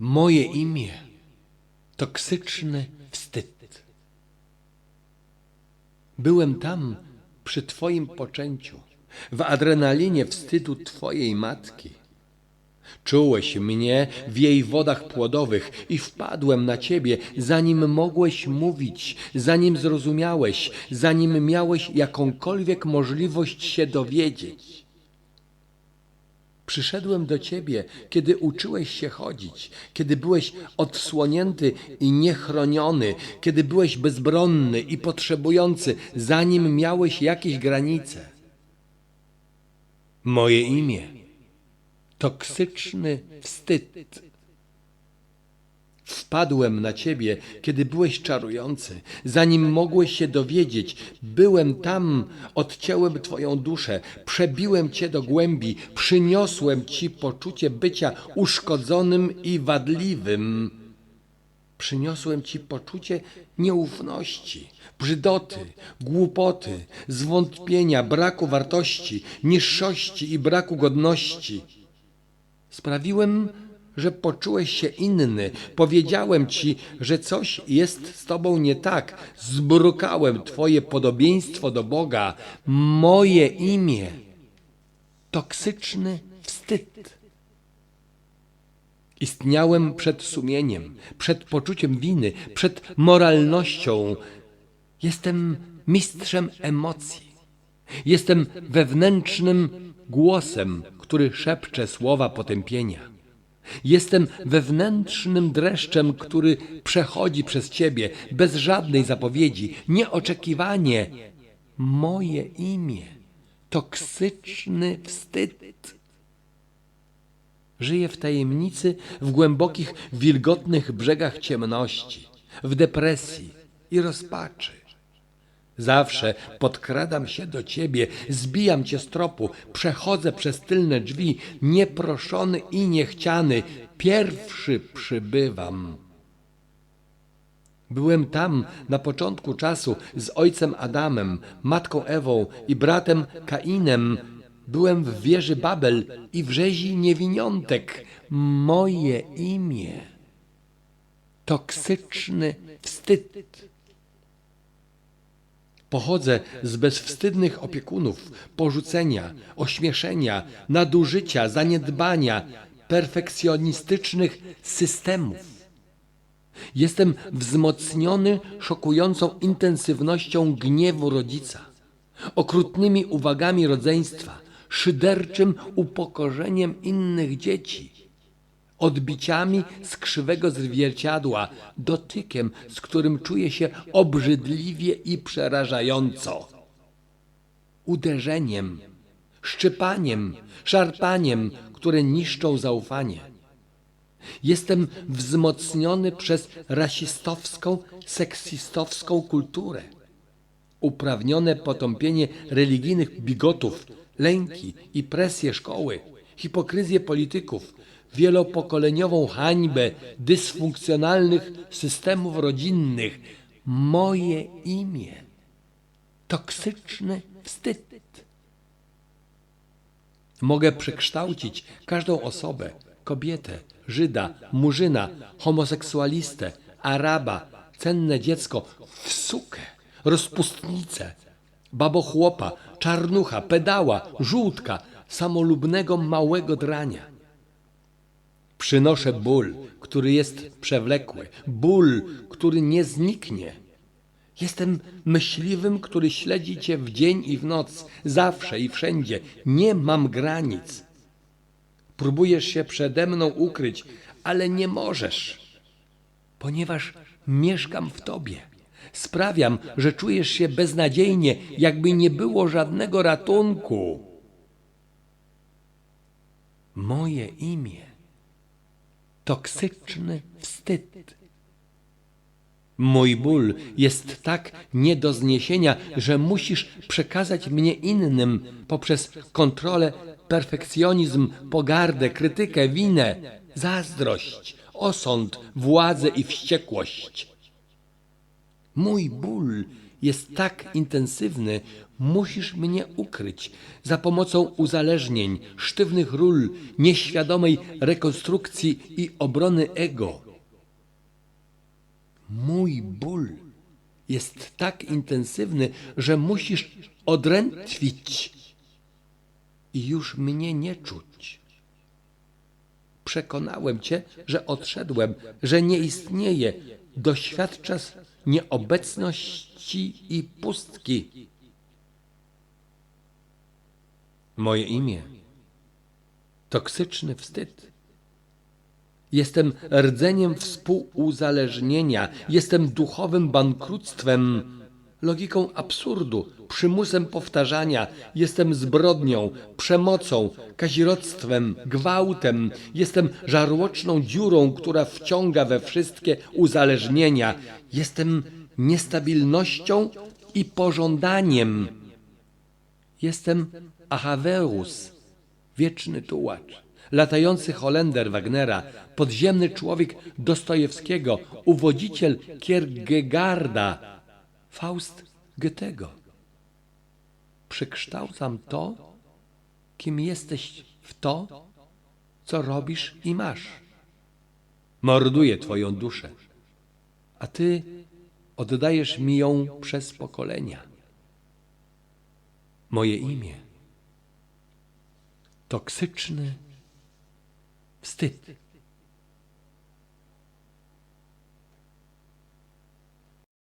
Moje imię toksyczny wstyd. Byłem tam przy Twoim poczęciu, w adrenalinie wstydu Twojej matki. Czułeś mnie w jej wodach płodowych i wpadłem na Ciebie, zanim mogłeś mówić, zanim zrozumiałeś, zanim miałeś jakąkolwiek możliwość się dowiedzieć. Przyszedłem do Ciebie, kiedy uczyłeś się chodzić, kiedy byłeś odsłonięty i niechroniony, kiedy byłeś bezbronny i potrzebujący, zanim miałeś jakieś granice. Moje imię toksyczny wstyd. Wpadłem na ciebie, kiedy byłeś czarujący, zanim mogłeś się dowiedzieć. Byłem tam, odcięłem twoją duszę, przebiłem cię do głębi, przyniosłem ci poczucie bycia uszkodzonym i wadliwym. Przyniosłem ci poczucie nieufności, brzydoty, głupoty, zwątpienia, braku wartości, niższości i braku godności. Sprawiłem, że poczułeś się inny. Powiedziałem ci, że coś jest z tobą nie tak. Zbrukałem twoje podobieństwo do Boga, moje imię. Toksyczny wstyd. Istniałem przed sumieniem, przed poczuciem winy, przed moralnością. Jestem mistrzem emocji. Jestem wewnętrznym głosem, który szepcze słowa potępienia. Jestem wewnętrznym dreszczem, który przechodzi przez ciebie bez żadnej zapowiedzi, nieoczekiwanie. Moje imię, toksyczny wstyd. Żyję w tajemnicy, w głębokich, wilgotnych brzegach ciemności, w depresji i rozpaczy. Zawsze podkradam się do ciebie, zbijam cię z tropu, przechodzę przez tylne drzwi, nieproszony i niechciany, pierwszy przybywam. Byłem tam na początku czasu z ojcem Adamem, matką Ewą i bratem Kainem. Byłem w wieży Babel i w rzezi niewiniątek. Moje imię. Toksyczny wstyd. Pochodzę z bezwstydnych opiekunów, porzucenia, ośmieszenia, nadużycia, zaniedbania, perfekcjonistycznych systemów. Jestem wzmocniony szokującą intensywnością gniewu rodzica, okrutnymi uwagami rodzeństwa, szyderczym upokorzeniem innych dzieci odbiciami z krzywego zwierciadła, dotykiem, z którym czuję się obrzydliwie i przerażająco, uderzeniem, szczypaniem, szarpaniem, które niszczą zaufanie. Jestem wzmocniony przez rasistowską, seksistowską kulturę, uprawnione potąpienie religijnych bigotów, lęki i presję szkoły, hipokryzję polityków, wielopokoleniową hańbę dysfunkcjonalnych systemów rodzinnych. Moje imię. Toksyczny wstyd. Mogę przekształcić każdą osobę, kobietę, Żyda, Murzyna, homoseksualistę, Araba, cenne dziecko w sukę, rozpustnicę, babochłopa, czarnucha, pedała, żółtka, samolubnego małego drania. Przynoszę ból, który jest przewlekły, ból, który nie zniknie. Jestem myśliwym, który śledzi cię w dzień i w noc, zawsze i wszędzie. Nie mam granic. Próbujesz się przede mną ukryć, ale nie możesz, ponieważ mieszkam w tobie. Sprawiam, że czujesz się beznadziejnie, jakby nie było żadnego ratunku. Moje imię toksyczny wstyd. Mój ból jest tak nie do zniesienia, że musisz przekazać mnie innym poprzez kontrolę, perfekcjonizm, pogardę, krytykę, winę, zazdrość, osąd, władzę i wściekłość. Mój ból jest tak intensywny, musisz mnie ukryć za pomocą uzależnień, sztywnych ról, nieświadomej rekonstrukcji i obrony ego. Mój ból jest tak intensywny, że musisz odrętwić i już mnie nie czuć. Przekonałem cię, że odszedłem, że nie istnieje. Doświadczasz nieobecności i pustki. Moje imię. Toksyczny wstyd. Jestem rdzeniem współuzależnienia, jestem duchowym bankructwem, logiką absurdu, przymusem powtarzania, jestem zbrodnią, przemocą, kazirodztwem, gwałtem, jestem żarłoczną dziurą, która wciąga we wszystkie uzależnienia, jestem niestabilnością i pożądaniem. Jestem Ahaweus, wieczny tułacz, latający Holender Wagnera, podziemny człowiek Dostojewskiego, uwodziciel Kierkegaarda, Faust Goethego. Przekształcam to, kim jesteś w to, co robisz i masz. Morduję twoją duszę, a ty oddajesz mi ją przez pokolenia. Moje imię toksyczny wstyd.